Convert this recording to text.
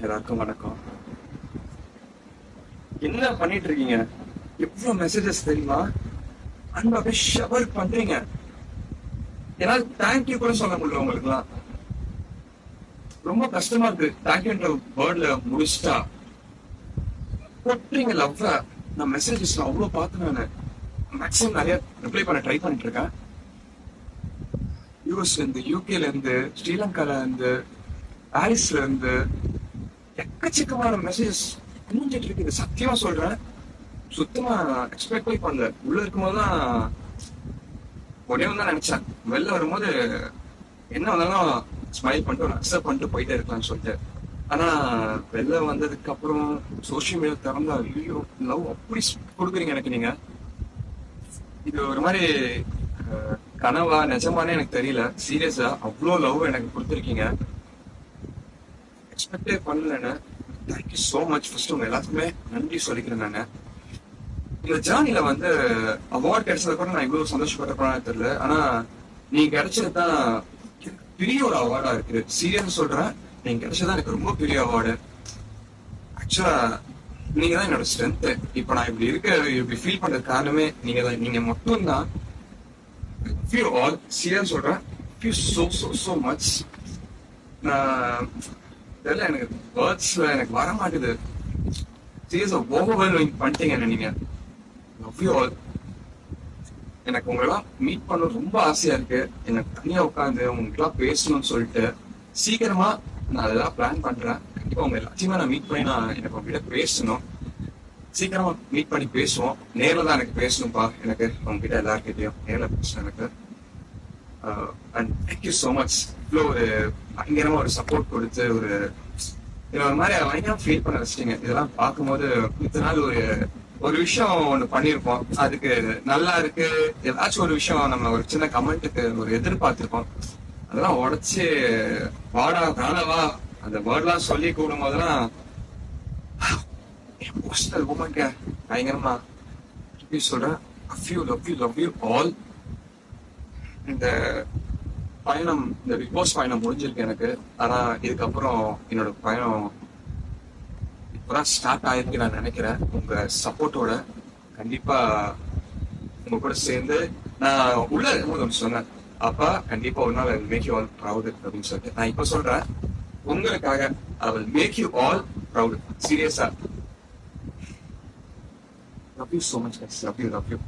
எல்லாருக்கும் வணக்கம். என்ன பண்ணிட்டு இருக்கீங்க எவ்வளவு மெசேஜஸ் தெரியுமா? அன்பு அப்படியே ஷவர் பண்றீங்க. என்னால தேங்க்யூ கூட சொல்ல முடியல உங்களுக்குலாம்? ரொம்ப கஷ்டமா இருக்கு. தேங்க்யூன்ற வேர்ட்ல முடிச்சிட்டா. கொட்டுறீங்க லவ் நான் மெசேஜஸ் அவ்வளவு பார்த்து நான் மேக்ஸிமம் நிறைய ரிப்ளை பண்ண ட்ரை பண்ணிட்டு இருக்கேன் யூஎஸ்ல இருந்து யூகேல இருந்து ஸ்ரீலங்கால இருந்து பாரிஸ்ல இருந்து எக்கச்சக்கமான மெசேஜஸ் மூஞ்சிட்டு இருக்கு இது சத்தியமா சொல்றேன். சுத்தமா எக்ஸ்பெக்டே பண்ணல. உள்ள இருக்கும்போது தான் ஒரே தான் நினைச்சேன். வெளில வரும்போது என்ன வந்தாலும் ஸ்மைல் பண்ணிட்டு அக்செப்ட் பண்ணிட்டு போயிட்டே இருக்கலாம்னு சொல்லிட்டு. ஆனா வெளில வந்ததுக்கு அப்புறம் சோசியல் மீடியா திறந்தா ஐயோ லவ் அப்படி கொடுக்குறீங்க எனக்கு நீங்க. இது ஒரு மாதிரி கனவா நிஜமானே எனக்கு தெரியல. சீரியஸா அவ்வளோ லவ் எனக்கு கொடுத்துருக்கீங்க. எக்ஸ்பெக்டே பண்ணலண்ணே. Thank you so much first உங்க எல்லாத்துக்குமே நன்றி சொல்லிக்கிறேன் நான். இந்த ஜேர்னில வந்து அவார்ட் கிடைச்சத கூட நான் இவ்வளவு சந்தோஷப்பட்டப்படான்னு தெரியல. ஆனா நீங்க கிடைச்சது தான் பெரிய ஒரு அவார்டா இருக்கு. சீரியஸ் சொல்றேன். நீங்க கிடைச்சது எனக்கு ரொம்ப பெரிய அவார்டு ஆக்சுவலா நீங்க தான் என்னோட ஸ்ட்ரென்த் இப்ப நான் இப்படி இருக்க இப்படி ஃபீல் பண்றது காரணமே நீங்க தான். நீங்க மட்டும் தான் ஃபியூ ஆல் சீரியஸ் சொல்றேன். Few so so so much நான் தெரியல எனக்கு. வேர்ட்ஸ்ல எனக்கு வர மாட்டேது. சீஸ் ஓவர்வெல்மிங் பண்ணிட்டீங்க என்ன நீங்க? லவ் யூ ஆல் எனக்கு உங்களெல்லாம் மீட் பண்ண ரொம்ப ஆசையா இருக்கு. எனக்கு தனியா உட்காந்து உங்களுக்குலாம் பேசணும்னு சொல்லிட்டு சீக்கிரமா நான் அதெல்லாம் பிளான் பண்றேன். கண்டிப்பா உங்க எல்லாத்தையுமே நான் மீட் பண்ணி நான் எனக்கு உங்ககிட்ட பேசணும். சீக்கிரமா மீட் பண்ணி பேசுவோம். நேரில் தான் எனக்கு பேசணும்ப்பா எனக்கு உங்ககிட்ட எல்லாருக்கிட்டையும் நேரில் பேசணும் எனக்கு. அண்ட் தேங்க்யூ ஸோ மச் இவ்வளோ ஒரு பயங்கரமா ஒரு சப்போர்ட் கொடுத்து ஒரு இது ஒரு மாதிரி லைனா ஃபீல் பண்ண வச்சிட்டீங்க. இதெல்லாம் பார்க்கும்போது இத்தனை நாள் ஒரு ஒரு விஷயம் ஒண்ணு பண்ணியிருப்போம். அதுக்கு நல்லா இருக்கு. ஏதாச்சும் ஒரு விஷயம் நம்ம ஒரு சின்ன கமெண்ட்டுக்கு ஒரு எதிர்பார்த்திருப்போம். அதெல்லாம் உடைச்சு வாடா தானவா அந்த வேர்ட்லாம் சொல்லி கூடும் போதெல்லாம் எமோஷனல் மூமெண்ட் பயங்கரமா. எப்படி சொல்றேன்? You love you love you all இந்த பயணம் இந்த பிக் பாஸ் பயணம் முடிஞ்சிருக்கு எனக்கு. ஆனா இதுக்கப்புறம் என்னோட பயணம் இப்பதான் ஸ்டார்ட் ஆயிருக்கு நான் நினைக்கிறேன். உங்க சப்போர்ட்டோட கண்டிப்பா உங்க கூட சேர்ந்து நான் உள்ள இருக்கும்போது ஒன்று சொன்னேன். அப்பா கண்டிப்பா ஒரு நாள் மேக் யூ ஆல் ப்ரௌட் அப்படின்னு சொல்லிட்டு. நான் இப்ப சொல்றேன் உங்களுக்காக I will make you all proud சீரியஸா love you so much love you love you